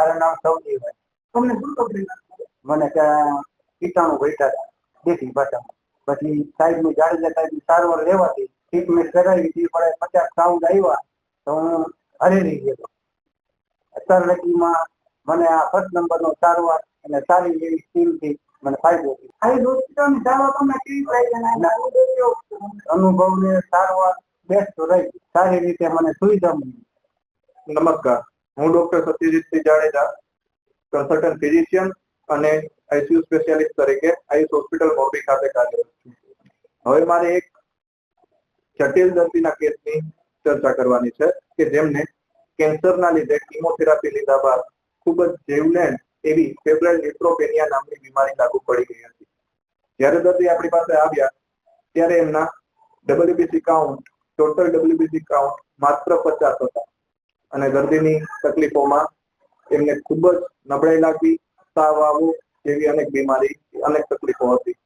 મારું નામ સૌજીભાઈ તમને શું તકલીફ મને કીટાણુ બેઠા હતા દેશી ભાષામાં પછી સાહેબની જાડેજા સાહેબની સારવાર લેવાથી ટ્રીટમેન્ટ કરાવી હતી પણ પચાસ સાઉન્ડ આવ્યા તો હું હરેરી ગયો. અત્યાર મને આ ફર્સ્ટ નંબરનો સારવાર અને સારી એવી સ્કીમથી મને ફાયદો થયો. અનુભવ? અનુભવને સારવાર બેસ્ટ રહી. સારી રીતે મને સુવિધા મળી. નમસ્કાર. હું doctor Satyajitsinh Jadeja consultant physician અને આઈસીયુ સ્પેશિયાલિસ્ટ તરીકે આયુષ હોસ્પિટલ મોરબી ખાતે કાર્યરત છું. હવે મારે એક જટિલ દર્દીના કેસની ચર્ચા કરવાની છે કે જેમને કેન્સરના લીધે કિમોથેરાપી લીધા બાદ ખૂબ જ જીવલેણ એવી ફેબ્રાઇલ ન્યુટ્રોપેનિયા નામની બીમારી લાગુ પડી ગઈ હતી. જ્યારે દર્દી આપણી પાસે આવ્યા, ત્યારે એમના WBC count total WBC count માત્ર પચાસ હતા. અને દર્દીની તકલીફોમાં એમને ખૂબ જ નબળાઈ લાગી, તાવ આવો જેવી અનેક બીમારી, અનેક તકલીફો હતી.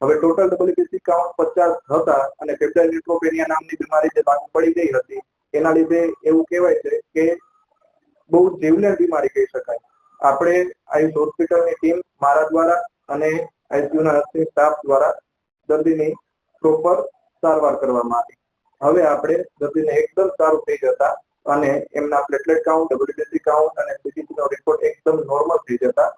હવે ટોટલ ડબલ્યુબીસી કાઉન્ટ પચાસ હતા અને ફેબ્રાઇલ ન્યુટ્રોપેનિયા નામની બીમારી જે લાગુ પડી ગઈ હતી, એના લીધે એવું કહેવાય છે કે બહુ જીવલેણ બીમારી કહી શકાય. આપણે આયુષ હોસ્પિટલની ટીમ મારા દ્વારા અને આઈસીયુના નર્સિંગ સ્ટાફ દ્વારા દર્દીની પ્રોપર સારવાર કરવામાં આવી. હવે આપણે દર્દીને એકદમ સારું થઈ જતા અને એમના પ્લેટલેટ કાઉન્ટ ડબલ્યુબીસી કાઉન્ટ અને સીટીસી નો રિપોર્ટ એકદમ નોર્મલ થઈ જતા.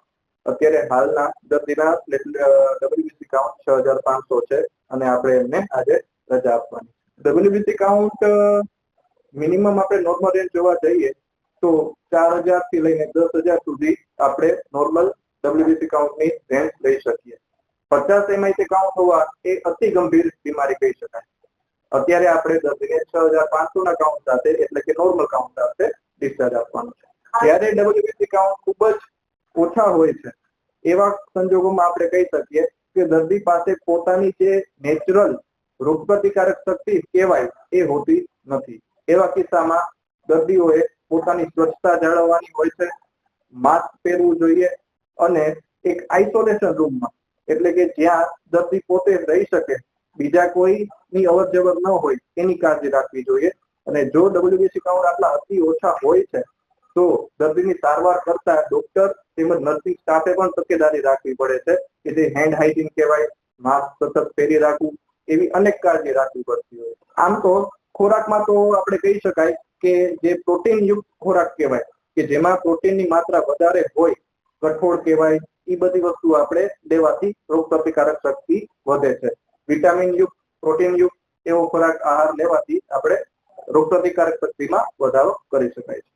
અત્યારે હાલના દર્દીના ડબલ્યુબીસી કાઉન્ટ છ હજાર પાંચસો છે અને આપણે એમને આજે રજા આપવાની ડબલ્યુબીસી કાઉન્ટ મિનિમમ આપણે નોર્મલ રેન્જ જોવા જઈએ તો ચાર હજારથી લઈને દસ હજાર સુધી આપણે નોર્મલ ડબલ્યુબીસી કાઉન્ટની રેન્જ લઈ શકીએ. પચાસ એમઆઈસી કાઉન્ટ હોવા એ અતિ ગંભીર બીમારી કહી શકાય. અત્યારે આપણે દર્દીને છ હજાર પાંચસો ના કાઉન્ટ સાથે, એટલે કે નોર્મલ કાઉન્ટ સાથે ડિસ્ચાર્જ આપવાનું છે. જ્યારે ડબલ્યુબીસી કાઉન્ટ ખૂબ જ ઓછા હોય છે, એવા સંજોગોમાં આપણે કહી શકીએ કે દર્દી પાસે પોતાની જે નેચરલ રોગ પ્રતિકારક શક્તિ કહેવાય એ હોતી નથી. એવા કિસ્સામાં દર્દીઓએ પોતાની સ્વચ્છતા જાળવવાની હોય છે, માસ્ક પહેરવું જોઈએ અને એક આઇસોલેશન રૂમમાં એટલે કે જ્યાં દર્દી પોતે રહી શકે બીજા કોઈની અવર જવર ન હોય એની કાળજી રાખવી જોઈએ. અને જો ડબલ્યુબીસી કાઉન્ટ આટલા અતિ ઓછા હોય છે, તો દર્દીની સારવાર કરતા ડોક્ટર તેમજ નર્સિંગ સ્ટાફે પણ તકેદારી રાખવી પડે છે કે જે હેન્ડ હાઇજીન કહેવાય માસ્ક સતત પહેરી રાખવું એવી અનેક કાળજી રાખવી પડતી હોય આમ તો ખોરાકમાં તો આપણે કહી શકાય કે જે પ્રોટીન યુક્ત ખોરાક કહેવાય, કે જેમાં પ્રોટીનની માત્રા વધારે હોય, કઠોળ કહેવાય એ બધી વસ્તુ આપણે લેવાથી રોગ પ્રતિકારક શક્તિ વધે છે. વિટામિન યુક્ત, પ્રોટીન યુક્ત એવો ખોરાક આહાર લેવાથી આપણે રોગ પ્રતિકારક શક્તિમાં વધારો કરી શકાય છે.